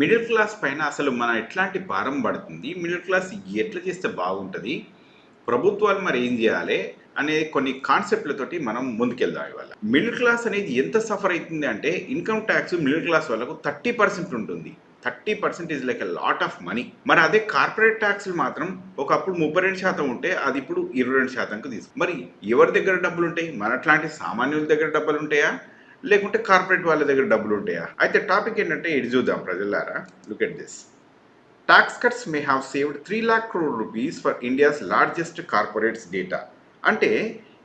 Middle class పైన అసలు మన ఎట్లాంటి భారం పడుతుంది? మిడిల్ క్లాస్ ఎట్లా చేస్తే బాగుంటుంది? ప్రభుత్వాలు మరి ఏం చేయాలి? అనే కొన్ని కాన్సెప్ట్లతోటి మనం ముందుకెళ్దాం ఇవాళ. మిడిల్ క్లాస్ అనేది ఎంత సఫర్ అవుతుంది అంటే ఇన్కమ్ ట్యాక్స్ మిడిల్ క్లాస్ వాళ్ళకు థర్టీ పర్సెంట్ ఉంటుంది. Thirty percent is like a lot of money మరి అదే కార్పొరేట్ ట్యాక్స్లు మాత్రం ఒకప్పుడు ముప్పై రెండు శాతం ఉంటే అది ఇప్పుడు ఇరవై రెండు శాతంకి తీసుకు. మరి ఎవరి దగ్గర డబ్బులు ఉంటాయి మనట్లాంటి సామాన్యుల దగ్గర డబ్బులు ఉంటాయా లేకుంటే కార్పొరేట్ వాళ్ళ దగ్గర డబ్బులు ఉంటాయా అయితే టాపిక్ ఏంటంటే ఇది చూద్దాం ప్రజలారా. Look at this tax cuts may have saved three lakh crore rupees for India's largest corporates data అంటే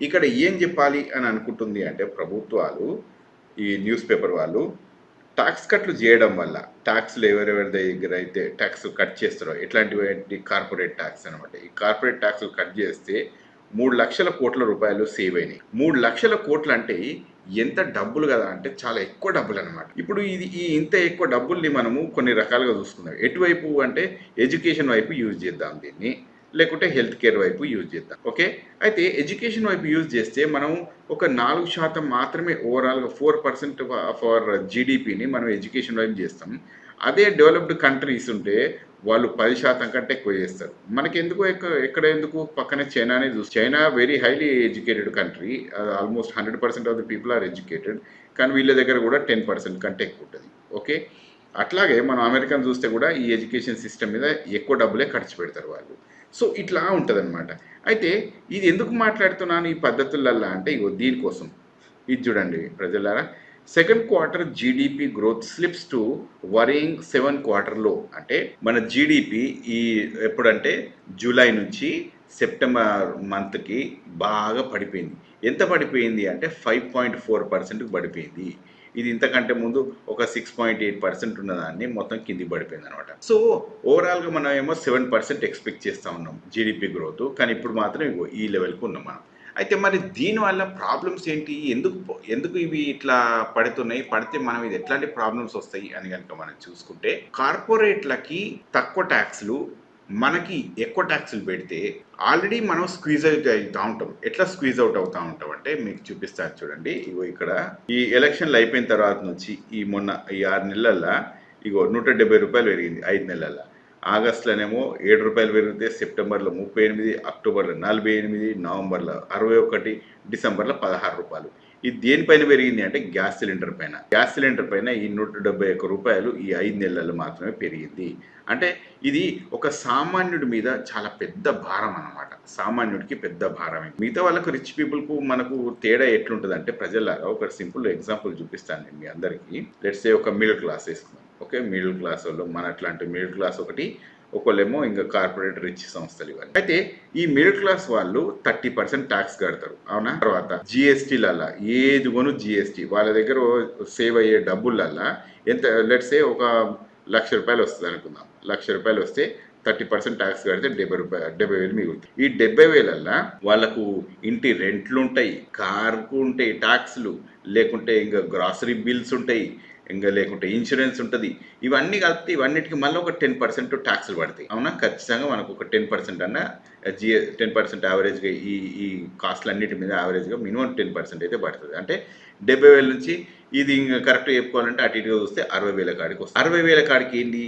ఇక్కడ ఏం చెప్పాలి అని అనుకుంటుంది అంటే ప్రభుత్వాలు ఈ న్యూస్ పేపర్ వాళ్ళు ట్యాక్స్ కట్లు చేయడం వల్ల ట్యాక్స్లు ఎవరెవరి దగ్గర అయితే ట్యాక్స్ కట్ చేస్తారో ఎట్లాంటివి కార్పొరేట్ ట్యాక్స్ అనమాట ఈ కార్పొరేట్ ట్యాక్స్లు కట్ చేస్తే మూడు లక్షల కోట్ల రూపాయలు సేవ్ అయినాయి. మూడు లక్షల కోట్లు అంటే ఎంత డబ్బులు కదా అంటే చాలా ఎక్కువ డబ్బులు అనమాట ఇప్పుడు ఇది ఈ ఇంత ఎక్కువ డబ్బుల్ని మనము కొన్ని రకాలుగా చూసుకుందాం. ఎటువైపు అంటే ఎడ్యుకేషన్ వైపు యూజ్ చేద్దాం దీన్ని లేకుంటే హెల్త్ కేర్ వైపు యూజ్ చేద్దాం. ఓకే? అయితే ఎడ్యుకేషన్ వైపు యూజ్ చేస్తే మనం ఒక నాలుగు శాతం మాత్రమే ఓవరాల్గా ఫోర్ పర్సెంట్ ఫర్ జీడిపిని మనం ఎడ్యుకేషన్ వైపు చేస్తాం. అదే డెవలప్డ్ కంట్రీస్ ఉంటే వాళ్ళు పది శాతం కంటే ఎక్కువ చేస్తారు. మనకి ఎందుకు ఎక్కడ ఎందుకు పక్కనే చైనానే చూసి China very highly educated country almost hundred percent of the people are educated కానీ వీళ్ళ దగ్గర కూడా టెన్ పర్సెంట్ కంటే ఎక్కువ ఉంటుంది. ఓకే అట్లాగే మనం అమెరికన్ చూస్తే కూడా ఈ ఎడ్యుకేషన్ సిస్టమ్ మీద ఎక్కువ డబ్బులే ఖర్చు పెడతారు వాళ్ళు. సో ఇట్లా ఉంటుంది అయితే ఇది ఎందుకు మాట్లాడుతున్నాను ఈ పద్ధతులల్లా అంటే ఇగో దీనికోసం. ఇది చూడండి ప్రజలారా second quarter GDP growth slips to worrying seven క్వార్టర్లో అంటే మన జీడిపి ఈ ఎప్పుడంటే జూలై నుంచి సెప్టెంబర్ మంత్కి బాగా పడిపోయింది. ఎంత పడిపోయింది అంటే ఫైవ్ పాయింట్ ఫోర్ పర్సెంట్కి పడిపోయింది. ఇది ఇంతకంటే ముందు ఒక సిక్స్ పాయింట్ ఎయిట్ పర్సెంట్ ఉన్నదాన్ని మొత్తం కిందికి పడిపోయింది అనమాట సో ఓవరాల్గా మనం ఏమో సెవెన్ పర్సెంట్ ఎక్స్పెక్ట్ చేస్తూ ఉన్నాం జీడిపి గ్రోత్ కానీ ఇప్పుడు మాత్రం ఈ లెవెల్కి ఉన్నాం మనం. అయితే మరి దీనివల్ల ప్రాబ్లమ్స్ ఏంటి? ఎందుకు ఎందుకు ఇవి ఇట్లా పడుతున్నాయి? పడితే మనం ఇది ఎట్లాంటి ప్రాబ్లమ్స్ వస్తాయి? అని కనుక మనం చూసుకుంటే కార్పొరేట్లకి తక్కువ ట్యాక్స్లు మనకి ఎక్కువ ట్యాక్స్లు పెడితే ఆల్రెడీ మనం స్క్వీజ్ అవుట్ అవుతూ ఉంటాం. ఎట్లా స్క్వీజ్ అవుట్ అవుతూ ఉంటాం అంటే మీకు చూపిస్తాను చూడండి. ఇగో ఇక్కడ ఈ ఎలక్షన్లు అయిపోయిన తర్వాత నుంచి ఈ మొన్న ఈ ఆరు నెలల్లో ఇగో నూట డెబ్బై రూపాయలు పెరిగింది ఐదు నెలల్లో ఆగస్టులోనేమో ఏడు రూపాయలు పెరిగితే సెప్టెంబర్లో ముప్పై ఎనిమిది అక్టోబర్లో నలభై ఎనిమిది నవంబర్లో అరవై ఒకటి డిసెంబర్లో పదహారు రూపాయలు. ఇది దేనిపైన పెరిగింది అంటే గ్యాస్ సిలిండర్ పైన. గ్యాస్ సిలిండర్ పైన ఈ నూట డెబ్బై ఒక్క రూపాయలు ఈ ఐదు నెలల్లో మాత్రమే పెరిగింది. అంటే ఇది ఒక సామాన్యుడి మీద చాలా పెద్ద భారం అన్నమాట. సామాన్యుడికి పెద్ద భారం మిగతా వాళ్ళకు రిచ్ పీపుల్కు మనకు తేడా ఎట్లుంటుంది అంటే ప్రజలారా ఒక సింపుల్ ఎగ్జాంపుల్ చూపిస్తాను నేను మీ అందరికీ. లెట్స్ ఏ ఒక మిడిల్ క్లాస్ వేసుకుందాం. ఓకే మిడిల్ క్లాస్ వాళ్ళు మన అట్లాంటి మిడిల్ క్లాస్ ఒకటి ఒకళ్ళేమో ఇంకా కార్పొరేట్ రిచ్ సంస్థలు ఇవన్నీ అయితే ఈ మిడిల్ క్లాస్ వాళ్ళు థర్టీ పర్సెంట్ ట్యాక్స్ కడతారు అవునా? తర్వాత జిఎస్టీలల్లా ఏది కొను జిఎస్టీ వాళ్ళ దగ్గర సేవ్ అయ్యే డబ్బులల్లా ఎంత లెట్సే ఒక లక్ష రూపాయలు వస్తుంది అనుకుందాం. లక్ష రూపాయలు వస్తే థర్టీ పర్సెంట్ ట్యాక్స్ కడితే డెబ్బై రూపాయలు డెబ్బై వేలు మిగులుతుంది ఈ డెబ్బై వేలల్లా వాళ్ళకు ఇంటి రెంట్లు ఉంటాయి కార్కు ఉంటాయి ట్యాక్స్లు లేకుంటే ఇంకా గ్రాసరీ బిల్స్ ఉంటాయి ఇంకా లేకుంటే ఇన్సూరెన్స్ ఉంటుంది. ఇవన్నీ కలిపితే ఇవన్నిటికి మళ్ళీ ఒక టెన్ పర్సెంట్ ట్యాక్స్లు పడతాయి. అవునా? ఖచ్చితంగా మనకు ఒక టెన్ పర్సెంట్ అన్న జిఎ టెన్ పర్సెంట్ యావరేజ్గా ఈ ఈ కాస్ట్లు అన్నిటి మీద యావరేజ్గా మినిమం టెన్ పర్సెంట్ అయితే పడుతుంది. అంటే డెబ్బై వేల నుంచి ఇది ఇంకా కరెక్ట్గా చెప్పుకోవాలంటే అటు ఇటుగా చూస్తే అరవై వేల కాడికి వస్తుంది. అరవై వేల కాడికి ఏంటి?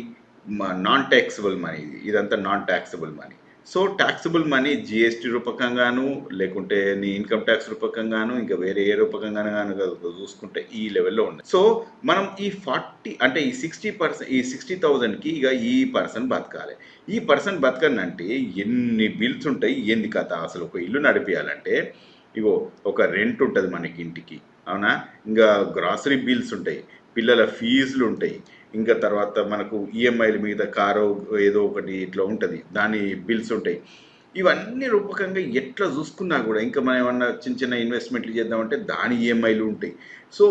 నాన్ ట్యాక్సిబుల్ మనీ ఇది. ఇదంతా non taxable money. So taxable money GST రూపకంగాను లేకుంటే నీ ఇన్కమ్ ట్యాక్స్ రూపకంగాను ఇంకా వేరే ఏ రూపకంగాను చూసుకుంటే ఈ లెవెల్లో ఉంది సో మనం ఈ ఫార్టీ అంటే ఈ సిక్స్టీ పర్సెంట్ ఈ సిక్స్టీ థౌజండ్కి ఇక ఈ పర్సన్ బతకాలి. ఈ పర్సన్ బతకనంటే ఎన్ని బిల్స్ ఉంటాయి ఏంది కథ? అసలు ఒక ఇల్లు నడిపించాలంటే ఇగో ఒక రెంట్ ఉంటుంది మనకి ఇంటికి అవునా? ఇంకా గ్రాసరీ బిల్స్ ఉంటాయి పిల్లల ఫీజులు ఉంటాయి ఇంకా తర్వాత మనకు ఈఎంఐల మీద కారో ఏదో ఒకటి ఇట్లా ఉంటుంది. దాని బిల్స్ ఉంటాయి. ఇవన్నీ రూపకంగా ఎట్లా చూసుకున్నా కూడా ఇంకా మనం ఏమన్నా చిన్న చిన్న ఇన్వెస్ట్మెంట్లు చేద్దామంటే దాని ఈఎంఐలు ఉంటాయి. సో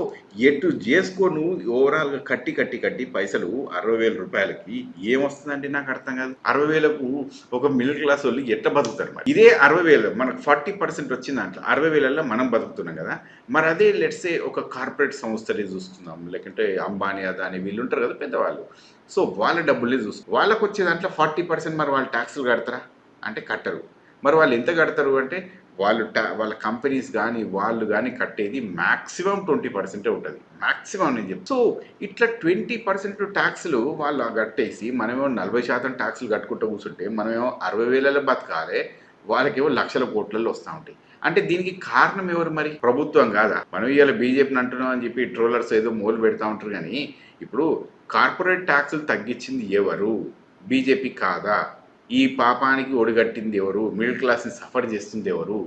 ఎటు చేసుకో నువ్వు ఓవరాల్గా కట్టి కట్టి కట్టి పైసలు అరవై వేల రూపాయలకి ఏమొస్తుందండి నాకు అర్థం కాదు. అరవై వేలకు ఒక మిడిల్ క్లాస్ వాళ్ళు ఎట్లా బతుకుతారు మరి? ఇదే అరవై వేలు మనకు ఫార్టీ పర్సెంట్ వచ్చిన దాంట్లో. అరవై వేలలో మనం బతుకుతున్నాం కదా. మరి అదే లెట్సే ఒక కార్పొరేట్ సంస్థలే చూసుకుందాం లేకుంటే అంబానీ అదాని వీళ్ళు ఉంటారు కదా పెద్దవాళ్ళు. సో వాళ్ళ డబ్బుల్ని చూసుకు వాళ్ళకు వచ్చే దాంట్లో ఫార్టీ పర్సెంట్ మరి వాళ్ళు ట్యాక్సులు కడతారా? అంటే కట్టరు. మరి వాళ్ళు ఎంత కడతారు అంటే వాళ్ళు టా వాళ్ళ కంపెనీస్ కానీ వాళ్ళు కానీ కట్టేది మ్యాక్సిమం ట్వంటీ పర్సెంటే ఉంటుంది. మ్యాక్సిమం నేను చెప్పి సో ఇట్లా ట్వంటీ పర్సెంట్ ట్యాక్స్లు వాళ్ళు కట్టేసి మనమేమో నలభై శాతం ట్యాక్స్లు కట్టుకుంటూ కూర్చుంటే మనమేమో అరవై వేలలో బతకాలి వాళ్ళకేమో లక్షల కోట్లలో వస్తూ ఉంటాయి. అంటే దీనికి కారణం ఎవరు మరి? ప్రభుత్వం కాదా? మనం ఇవాళ బీజేపీని అంటున్నాం అని చెప్పి ట్రోలర్స్ ఏదో మోలు పెడతా ఉంటారు కానీ ఇప్పుడు కార్పొరేట్ ట్యాక్సులు తగ్గించింది ఎవరు? బీజేపీ కాదా? ఈ పాపానికి ఒడిగట్టింది ఎవరు? మిడిల్ క్లాస్ని సఫర్ చేస్తుంది ఎవరు?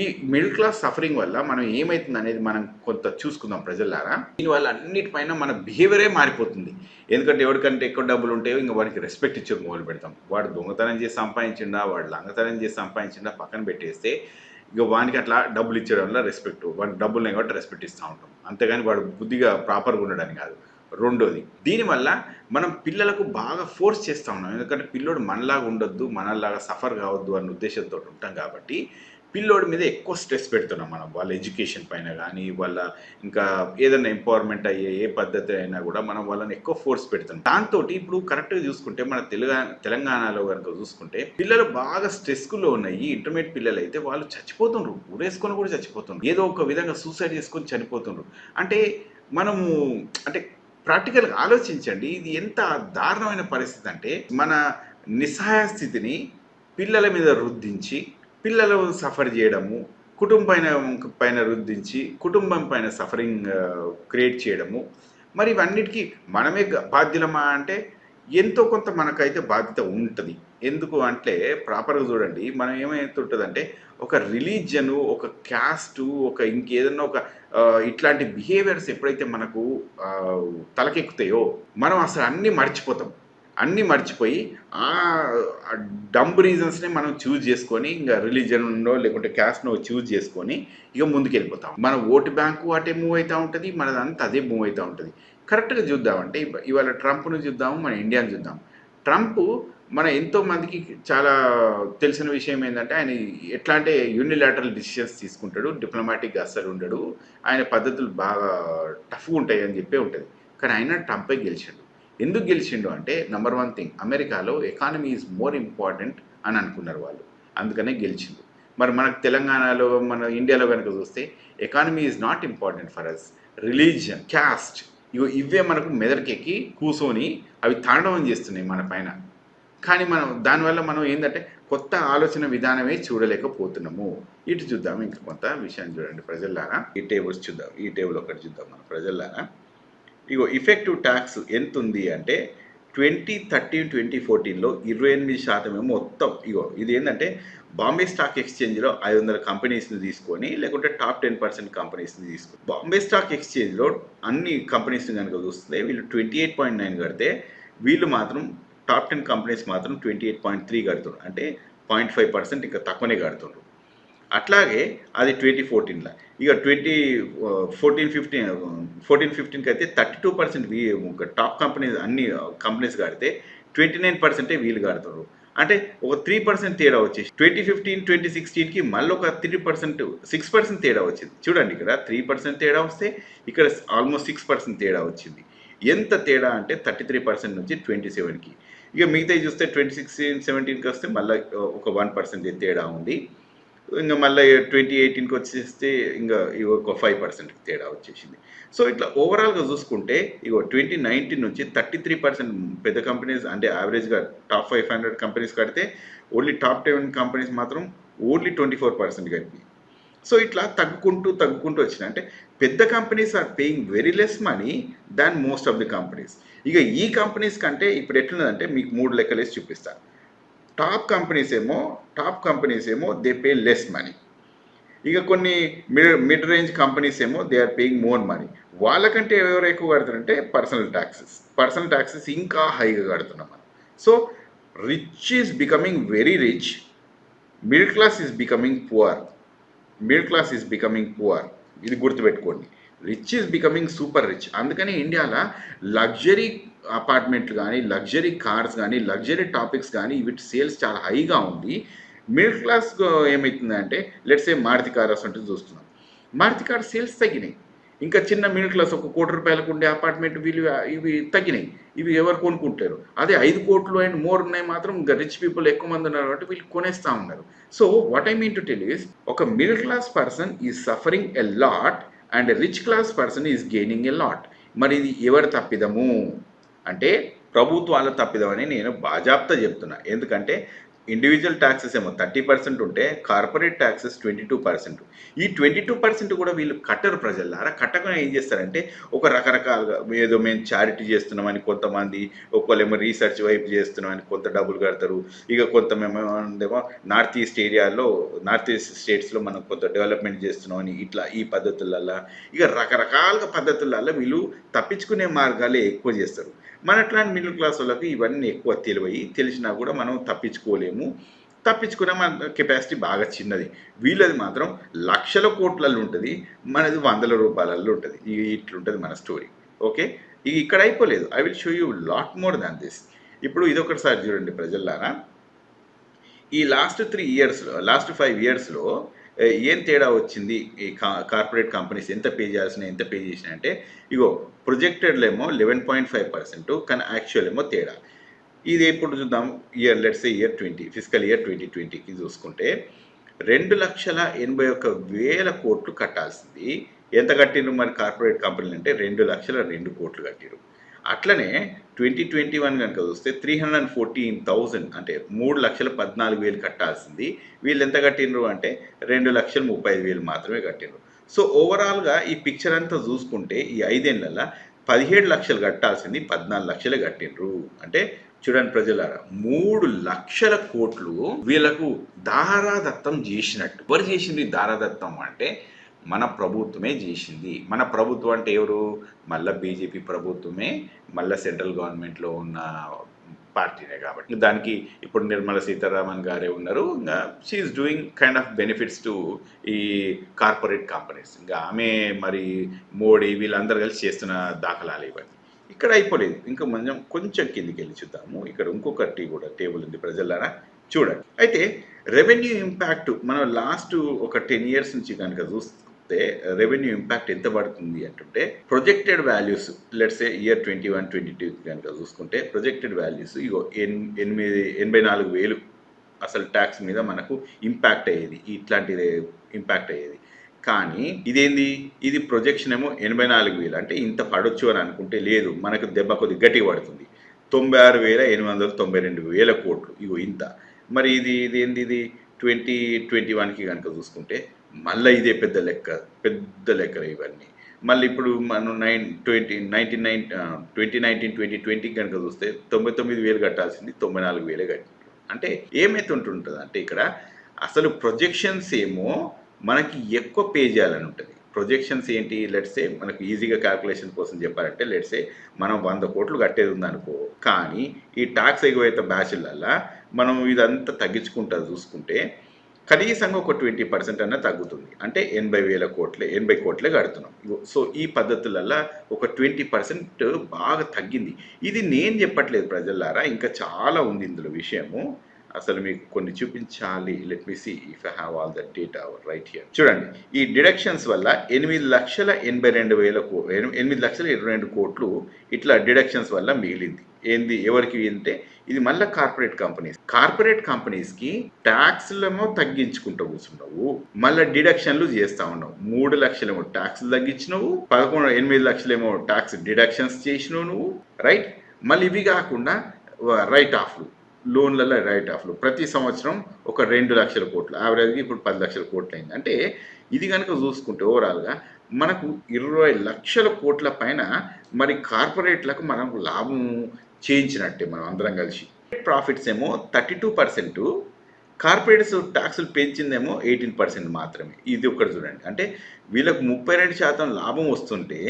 ఈ మిడిల్ క్లాస్ సఫరింగ్ వల్ల మనం ఏమవుతుంది అనేది మనం కొంత చూసుకుందాం ప్రజలారా. దీనివల్ల అన్నిటిపైన మన బిహేవియరే మారిపోతుంది. ఎందుకంటే ఎవరికంటే ఎక్కువ డబ్బులు ఉంటాయో ఇంకా వాడికి రెస్పెక్ట్ ఇచ్చే మొదలు పెడతాం. వాడు దొంగతనం చేసి సంపాదించిండా వాడు లంగతనం చేసి సంపాదించిండా పక్కన పెట్టేస్తే ఇక వానికి అట్లా డబ్బులు ఇచ్చడం వల్ల రెస్పెక్ట్ వాడికి డబ్బులు కాబట్టి రెస్పెక్ట్ ఇస్తూ ఉంటాం. అంతేగాని వాడు బుద్ధిగా ప్రాపర్గా ఉండడానికి కాదు. రెండోది. దీనివల్ల మనం పిల్లలకు బాగా ఫోర్స్ చేస్తూ ఉన్నాం. ఎందుకంటే పిల్లోడు మనలాగా ఉండొద్దు మనలాగా సఫర్ కావద్దు అన్న ఉద్దేశంతో ఉంటాం కాబట్టి పిల్లోడి మీద ఎక్కువ స్ట్రెస్ పెడుతున్నాం మనం. వాళ్ళ ఎడ్యుకేషన్ పైన కానీ వాళ్ళ ఇంకా ఏదైనా ఎంపవర్మెంట్ అయ్యే ఏ పద్ధతి అయినా కూడా మనం వాళ్ళని ఎక్కువ ఫోర్స్ పెడుతున్నాం. దాంతో ఇప్పుడు కరెక్ట్గా చూసుకుంటే మన తెలంగాణ తెలంగాణలో కనుక చూసుకుంటే పిల్లలు బాగా స్ట్రెస్కుల్లో ఉన్నాయి. ఇంటర్మీడియట్ పిల్లలు అయితే వాళ్ళు చచ్చిపోతుండ్రు. ఊరేసుకొని కూడా చచ్చిపోతుండ్రు. ఏదో ఒక విధంగా సూసైడ్ చేసుకొని చనిపోతుండ్రు. అంటే మనము అంటే ప్రాక్టికల్గా ఆలోచించండి. ఇది ఎంత దారుణమైన పరిస్థితి అంటే మన నిస్సహాయ స్థితిని పిల్లల మీద రుద్దించి పిల్లలు సఫర్ చేయడము కుటుంబం పైన పైన రుద్దించి కుటుంబం పైన సఫరింగ్ క్రియేట్ చేయడము. మరి ఇవన్నిటికీ మనమే బాధ్యులమా అంటే ఎంతో కొంత మనకైతే బాధ్యత ఉంటుంది. ఎందుకు అంటే ప్రాపర్గా చూడండి మనం ఏమైతుంటుందంటే ఒక రిలీజను ఒక క్యాస్టు ఒక ఇంకేదన్నా ఒక ఇట్లాంటి బిహేవియర్స్ ఎప్పుడైతే మనకు తలకెక్కుతాయో మనం అసలు అన్నీ మర్చిపోతాం. అన్నీ మర్చిపోయి ఆ డంబ్ రీజన్స్ని మనం చూజ్ చేసుకొని ఇంకా రిలీజన్నో లేకుంటే క్యాస్ట్నో చూజ్ చేసుకొని ఇక ముందుకెళ్ళిపోతాం. మన ఓటు బ్యాంకు అటే మూవ్ అవుతూ ఉంటుంది మనదంతా అదే మూవ్ అవుతూ ఉంటుంది. కరెక్ట్గా చూద్దామంటే ఇవాళ ట్రంప్ను చూద్దాము మన ఇండియాని చూద్దాం. ట్రంప్ మన ఎంతో మందికి చాలా తెలిసిన విషయం ఏంటంటే ఆయన ఎట్లా అంటే యూనిలాటరల్ డిసిషన్స్ తీసుకుంటాడు డిప్లొమాటిక్గా అస్సలు ఉండడు. ఆయన పద్ధతులు బాగా టఫ్గా ఉంటాయి అని చెప్పే ఉంటుంది. కానీ ఆయన ట్రంపే గెలిచిండు. ఎందుకు గెలిచిండు అంటే నెంబర్ వన్ థింగ్ అమెరికాలో ఎకానమీ ఈజ్ మోర్ ఇంపార్టెంట్ అని అనుకున్నారు వాళ్ళు. అందుకనే గెలిచిండు. మరి మనకు తెలంగాణలో మన ఇండియాలో కనుక చూస్తే economy is not important for us religion caste ఇవి ఇవే మనకు మెదడుకెక్కి కూర్చొని అవి తాండవం చేస్తున్నాయి మన పైన. కానీ మనం దానివల్ల మనం ఏంటంటే కొత్త ఆలోచన విధానమే చూడలేకపోతున్నాము. ఇటు చూద్దాం ఇంకా కొంత విషయాన్ని చూడండి ప్రజల్లారా ఈ టేబుల్స్ చూద్దాం ఈ టేబుల్ ఒకటి చూద్దాం మనం ప్రజల్లారా ఇగో ఇఫెక్టివ్ ట్యాక్స్ ఎంత ఉంది అంటే ట్వంటీ థర్టీన్ ట్వంటీ ఫోర్టీన్లో ఇరవై ఎనిమిది శాతమే మొత్తం. ఇగో ఇది ఏంటంటే బాంబే స్టాక్ ఎక్స్చేంజ్లో ఐదు వందల కంపెనీస్ని తీసుకొని లేకుంటే టాప్ టెన్ పర్సెంట్ కంపెనీస్ని తీసుకొని. బాంబే స్టాక్ ఎక్స్చేంజ్లో అన్ని కంపెనీస్ని కనుక చూస్తే వీళ్ళు ట్వంటీ ఎయిట్ పాయింట్ నైన్ కడితే వీళ్ళు మాత్రం టాప్ టెన్ కంపెనీస్ మాత్రం ట్వంటీ ఎయిట్ పాయింట్ త్రీ కడుతుండ్రు. అంటే పాయింట్ ఫైవ్ పర్సెంట్ ఇంకా తక్కువనే కడుతుండ్రు. అట్లాగే అది ట్వంటీ ఫోర్టీన్లో ఇక ట్వంటీ ఫోర్టీన్ ఫిఫ్టీన్ ఫోర్టీన్ ఫిఫ్టీన్కి అయితే thirty two percent we top companies అన్ని కంపెనీస్ కడితే ట్వంటీ నైన్ పర్సెంటే వీలు కడుతున్నారు అంటే ఒక త్రీ పర్సెంట్ తేడా వచ్చేసి ట్వంటీ ఫిఫ్టీన్ ట్వంటీ సిక్స్టీన్కి మళ్ళీ ఒక త్రీ పర్సెంట్ సిక్స్ పర్సెంట్ తేడా వచ్చింది. చూడండి ఇక్కడ త్రీ పర్సెంట్ తేడా వస్తే ఇక్కడ ఆల్మోస్ట్ సిక్స్ పర్సెంట్ తేడా వచ్చింది. ఎంత తేడా అంటే థర్టీ త్రీ పర్సెంట్ నుంచి ట్వంటీ సెవెన్కి ఇక మిగతా చూస్తే ట్వంటీ సిక్స్టీన్ సెవెంటీన్కి వస్తే మళ్ళీ ఒక వన్ పర్సెంట్ తేడా ఉంది. ఇంకా మళ్ళీ ట్వంటీ ఎయిటీన్కి వచ్చేస్తే ఇంకా ఇగో ఒక ఫైవ్ పర్సెంట్ తేడా వచ్చేసింది. సో ఇట్లా ఓవరాల్గా చూసుకుంటే ఇగో ట్వంటీ నైన్టీన్ నుంచి థర్టీ త్రీ పర్సెంట్ పెద్ద కంపెనీస్ అంటే యావరేజ్గా టాప్ ఫైవ్ హండ్రెడ్ కంపెనీస్ కడితే ఓన్లీ టాప్ టెన్ కంపెనీస్ మాత్రం ఓన్లీ ట్వంటీ ఫోర్ పర్సెంట్ కట్టినాయి. సో ఇట్లా తగ్గుకుంటూ తగ్గుకుంటూ వచ్చినాయి అంటే పెద్ద companies are paying very less money than most of the companies. ఇక ఈ కంపెనీస్ కంటే ఇప్పుడు ఎట్లున్నదంటే మీకు మూడు లెక్కలేసి చూపిస్తాను టాప్ కంపెనీస్ ఏమో టాప్ కంపెనీస్ ఏమో దే పే లెస్ మనీ. ఇక కొన్ని మిడ్ మిడ్ రేంజ్ కంపెనీస్ ఏమో they are paying more money. వాళ్ళకంటే ఎవరు ఎక్కువ కడతారంటే పర్సనల్ ట్యాక్సెస్ పర్సనల్ ట్యాక్సెస్ ఇంకా హైగా కడుతున్నాం మనం. So rich is becoming very rich. Middle class is becoming poor. Middle class is becoming poor ఇది గుర్తుపెట్టుకోండి. Rich is becoming super rich అందుకని ఇండియాలో లగ్జరీ అపార్ట్మెంట్లు కానీ లగ్జరీ కార్స్ కానీ లగ్జరీ టాపిక్స్ కానీ వీటి సేల్స్ చాలా హైగా ఉంది. మిడిల్ క్లాస్ ఏమవుతుందంటే లెట్స్ ఏ మారుతి కార్స్ అంటే చూస్తున్నాం. మారుతి కార్ సేల్స్ తగ్గినాయి. ఇంకా చిన్న మిడిల్ క్లాస్ ఒక కోటి రూపాయలకు ఉండే అపార్ట్మెంట్ వీళ్ళు ఇవి తగ్గినాయి. ఇవి ఎవరు కొనుక్కుంటారు అదే ఐదు కోట్లు అండ్ మోర్ ఉన్నాయి మాత్రం ఇంకా రిచ్ పీపుల్ ఎక్కువ మంది ఉన్నారు కాబట్టి వీళ్ళు కొనేస్తూ ఉన్నారు. So what I mean to tell is ఒక middle class person is suffering a lot and rich class person is gaining a lot మరి ఇది ఎవరి తప్పిదము? అంటే ప్రభుత్వాల తప్పిదమని నేను బాజాప్తా చెప్తున్నా. ఎందుకంటే ఇండివిజువల్ ట్యాక్సెస్ ఏమో థర్టీ పర్సెంట్ ఉంటే corporate taxes twenty two percent ఈ ట్వంటీ టూ పర్సెంట్ కూడా వీళ్ళు కట్టరు ప్రజలారా? కట్టకుండా ఏం చేస్తారంటే ఒక రకరకాలుగా ఏదో మేము చారిటీ చేస్తున్నామని కొంతమంది ఒకళ్ళేమో రీసెర్చ్ వైపు చేస్తున్నామని కొంత డబ్బులు కడతారు. ఇక కొంతమేమో ఏమో నార్త్ ఈస్ట్ ఏరియాలో నార్త్ ఈస్ట్ స్టేట్స్లో మనం కొంత డెవలప్మెంట్ చేస్తున్నామని ఇట్లా ఈ పద్ధతులల్లో ఇక రకరకాలుగా పద్ధతులల్లో వీళ్ళు తప్పించుకునే మార్గాలే ఎక్కువ చేస్తారు. మన అట్లాంటి మిడిల్ క్లాస్ వాళ్ళకి ఇవన్నీ ఎక్కువ తెలివయి తెలిసినా కూడా మనం తప్పించుకోలేము. తప్పించుకునే మన కెపాసిటీ బాగా చిన్నది. వీళ్ళది మాత్రం లక్షల కోట్లలో ఉంటుంది మనది వందల రూపాయలలో ఉంటుంది. ఇది ఇట్లుంటుంది మన స్టోరీ. ఓకే? ఇది ఇక్కడ అయిపోలేదు. I will show you lot more than this. ఇప్పుడు ఇదొకటిసారి చూడండి ప్రజల్లారా. ఈ లాస్ట్ త్రీ ఇయర్స్లో లాస్ట్ ఫైవ్ ఇయర్స్లో ఏం తేడా వచ్చింది ఈ కార్పొరేట్ కంపెనీస్ ఎంత పే చేయాల్సిన ఎంత పే చేసిన అంటే ఇగో ప్రొజెక్టెడ్లో ఏమో లెవెన్ పాయింట్ ఫైవ్ పర్సెంట్ కానీ యాక్చువల్ ఏమో తేడా. ఇది ఎప్పుడు చూద్దాం? Year let's year twenty fiscal year twenty ట్వంటీకి చూసుకుంటే రెండు లక్షల ఎనభై ఒక్క వేల కోట్లు కట్టాల్సింది. ఎంత కట్టిండ్రు మరి కార్పొరేట్ కంపెనీలు అంటే రెండు లక్షల రెండు కోట్లు కట్టిరు అట్లనే ట్వంటీ ట్వంటీ వన్ కనుక చూస్తే three hundred and fourteen thousand అంటే మూడు లక్షల పద్నాలుగు వేలు కట్టాల్సింది. వీళ్ళు ఎంత కట్టిండ్రు అంటే రెండు లక్షల ముప్పై ఐదు వేలు మాత్రమే కట్టినరు సో ఓవరాల్గా ఈ పిక్చర్ అంతా చూసుకుంటే ఈ ఐదేళ్ళలో పదిహేడు లక్షలు కట్టాల్సింది పద్నాలుగు లక్షలే కట్టినరు అంటే చూడండి ప్రజలారా మూడు లక్షల కోట్లు వీళ్ళకు దారాదత్తం చేసినట్టు. ఎవరు చేసింది దారాదత్తం అంటే మన ప్రభుత్వమే చేసింది. మన ప్రభుత్వం అంటే ఎవరు? మళ్ళీ బీజేపీ ప్రభుత్వమే మళ్ళీ సెంట్రల్ గవర్నమెంట్లో ఉన్న పార్టీనే కాబట్టి. దానికి ఇప్పుడు నిర్మల సీతారామన్ గారే ఉన్నారు. ఇంకా she's doing kind of benefits to ఈ కార్పొరేట్ కంపెనీస్. ఇంకా ఆమె మరి మోడీ వీళ్ళందరూ కలిసి చేస్తున్న దాఖలాలు ఇవన్నీ. ఇక్కడ అయిపోలేదు. ఇంకా కొంచెం కొంచెం కిందికి వెళ్ళి చూద్దాము. ఇక్కడ ఇంకొకటి కూడా టేబుల్ ఉంది ప్రజలారా. చూడండి. అయితే రెవెన్యూ ఇంపాక్ట్ మనం లాస్ట్ ఒక టెన్ ఇయర్స్ నుంచి కనుక చూస్తే రెవెన్యూ ఇంపాక్ట్ ఎంత పడుతుంది అంటుంటే projected values let's year twenty one twenty two కనుక చూసుకుంటే ప్రొజెక్టెడ్ వాల్యూస్ ఇగో ఎన్ ఎనిమిది ఎనభై నాలుగు వేలు అసలు ట్యాక్స్ మీద మనకు ఇంపాక్ట్ అయ్యేది. ఇట్లాంటిది ఇంపాక్ట్ అయ్యేది. కానీ ఇదేంది? ఇది ప్రొజెక్షన్ ఏమో ఎనభై నాలుగు వేలు. అంటే ఇంత పడొచ్చు అని అనుకుంటే లేదు. మనకు దెబ్బ కొద్ది గట్టి పడుతుంది. తొంభై ఆరు వేల ఎనిమిది వందల తొంభై రెండు వేల కోట్లు. ఇగో ఇంత. మరి ఇది ఇది ఇది? ట్వంటీ ట్వంటీ వన్కి కనుక చూసుకుంటే మళ్ళీ ఇదే పెద్ద లెక్క పెద్ద లెక్కలు ఇవన్నీ. మళ్ళీ ఇప్పుడు మనం nine twenty nineteen nine twenty nineteen twenty twenty కనుక చూస్తే తొంభై తొమ్మిది వేలు కట్టాల్సింది తొంభై నాలుగు వేలే కట్టి అంటే ఏమైతే ఉంటుంటుంది అంటే ఇక్కడ అసలు ప్రొజెక్షన్స్ ఏమో మనకి ఎక్కువ పే చేయాలని ఉంటుంది. ప్రొజెక్షన్స్ ఏంటి? లెట్సే మనకు ఈజీగా క్యాల్కులేషన్ కోసం చెప్పాలంటే లెట్సే మనం వంద కోట్లు కట్టేది ఉందనుకో కానీ ఈ టాక్స్ ఎగువైతే బ్యాచ్లల్లా మనం ఇదంతా తగ్గించుకుంటా చూసుకుంటే కనీసంగా ఒక ట్వంటీ పర్సెంట్ అన్న తగ్గుతుంది. అంటే ఎనభై వేల కోట్లే ఎనభై కోట్లే కడుతున్నాం. సో ఈ పద్ధతులల్లో ఒక ట్వంటీ పర్సెంట్ బాగా తగ్గింది. ఇది నేను చెప్పట్లేదు ప్రజలారా ఇంకా చాలా ఉంది ఇందులో విషయము. అసలు మీకు కొన్ని చూపించాలి. Let me see if I have all the data right here చూడండి ఈ డిడక్షన్స్ వల్ల ఎనిమిది లక్షల ఎనభై రెండు వేల కో ఎనిమిది లక్షల ఇరవై రెండు కోట్లు ఇట్లా డిడక్షన్స్ వల్ల మిగిలింది. ఏంది? ఎవరికి అంటే ఇది మళ్ళీ కార్పొరేట్ కంపెనీస్ కార్పొరేట్ కంపెనీస్కి ట్యాక్స్లేమో తగ్గించుకుంటూ కూర్చున్నావు. మళ్ళీ డిడక్షన్లు చేస్తా ఉన్నావు. మూడు లక్షలేమో ట్యాక్స్లు తగ్గించినవు పదకొండు ఎనిమిది లక్షలేమో ట్యాక్స్ డిడక్షన్స్ చేసినావు నువ్వు. రైట్ మళ్ళీ ఇవి కాకుండా రైట్ ఆఫ్లు లోన్లలో రైట్ ఆఫ్లు ప్రతి సంవత్సరం ఒక రెండు లక్షల కోట్లు యావరేజ్గా ఇప్పుడు పది లక్షల కోట్లు అయింది. అంటే ఇది కనుక చూసుకుంటే ఓవరాల్గా మనకు ఇరవై లక్షల కోట్ల పైన మరి కార్పొరేట్లకు మనం లాభం చేయించినట్టే మనం అందరం కలిసి. ప్రాఫిట్స్ ఏమో థర్టీ టూ పర్సెంట్ కార్పొరేట్స్ ట్యాక్సులు పెంచిందేమో ఎయిటీన్ పర్సెంట్ మాత్రమే. ఇది ఒకటి చూడండి. అంటే వీళ్ళకు ముప్పై రెండు శాతం లాభం వస్తుంటే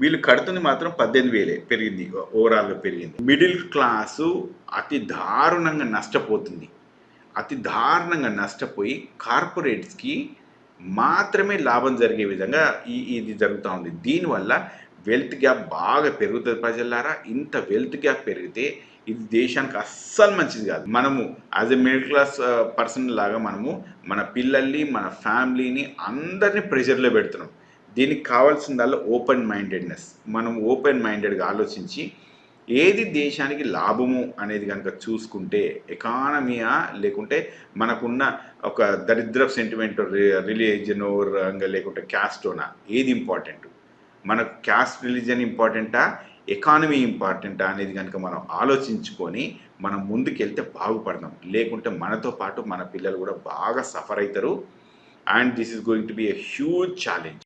వీళ్ళు కడుతుంది మాత్రం పద్దెనిమిది వేలే పెరిగింది ఓవరాల్గా పెరిగింది. మిడిల్ క్లాసు అతి దారుణంగా నష్టపోతుంది. అతి దారుణంగా నష్టపోయి కార్పొరేట్స్కి మాత్రమే లాభం జరిగే విధంగా ఈ ఇది జరుగుతూ ఉంది. దీనివల్ల వెల్త్ గ్యాప్ బాగా పెరుగుతుంది ప్రజలారా. ఇంత వెల్త్ గ్యాప్ పెరిగితే ఇది దేశానికి అస్సలు మంచిది కాదు. మనము as a middle class person లాగా మనము మన పిల్లల్ని మన ఫ్యామిలీని అందరినీ ప్రెషర్లో పెడుతున్నాం. దీనికి కావాల్సిందల్లా ఓపెన్ మైండెడ్నెస్. మనం ఓపెన్ మైండెడ్గా ఆలోచించి ఏది దేశానికి లాభము అనేది కనుక చూసుకుంటే ఎకానమీయా లేకుంటే మనకున్న ఒక దరిద్ర సెంటిమెంట్ రిలీజన్ లేకుంటే క్యాస్టోనా? ఏది ఇంపార్టెంట్? మనకు క్యాస్ట్ రిలీజన్ ఇంపార్టెంటా? ఎకానమీ ఇంపార్టెంటా? అనేది కనుక మనం ఆలోచించుకొని మనం ముందుకెళ్తే బాగుపడదాం లేకుంటే మనతో పాటు మన పిల్లలు కూడా బాగా సఫర్ అవుతారు and this is going to be a huge challenge.